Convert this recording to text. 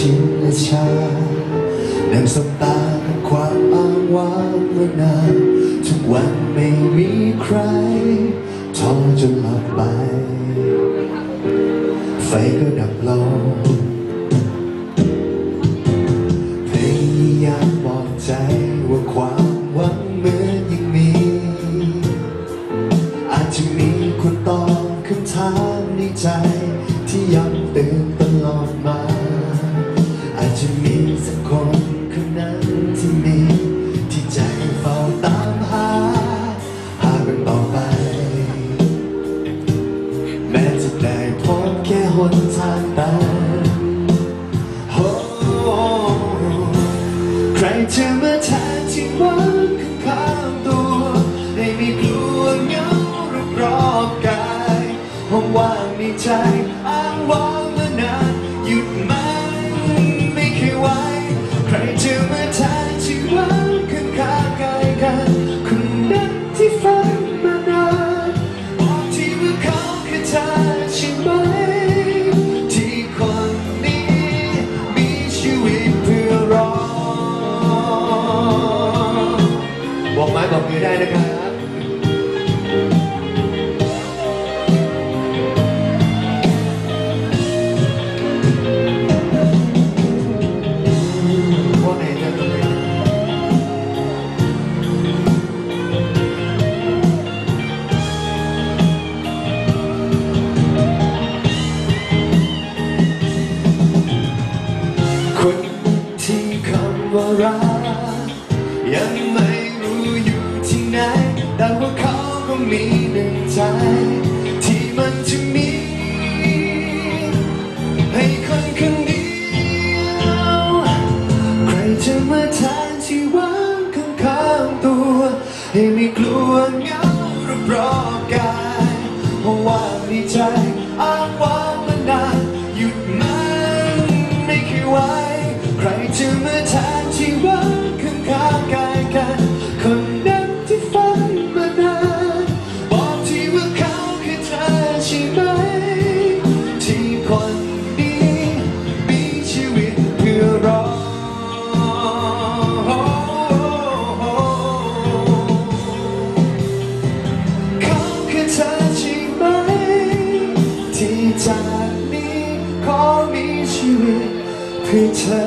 ชินและชานั่งสบตากับความอ้างว้างมานานทุกวันไม่มีใครท้อจนหลับไป ไฟก็ดับลงพยายามบอกใจว่าความหวังเหมือนยังมี อาจจะมีคนตอบคำถามในใจ ที่ย้ำเตือนตลอดมา สักคนคนนั้นที่มี ที่ใจเฝ้าตามหา หากันต่อไป แม้จะได้พบแค่หนทางตันโอ้ใครจะมาแทนที่วังข้างตัวให้ไม่กลัวเงารอบกายห้องว่างในใจอ้างว้าง ชีวิตเพื่อรอ บอกไม้บอกมือได้นะครับ เขามีหนึ่งใจที่มันจะมี ให้คนคนเดียวใครจะมาแทนที่หวังข้างๆตัว ให้ไม่กลัวเหงารอบๆกายเพราะว่ามีใจอ้างว้างมานานหยุด ขอมีชีวิตเพื่อเธอ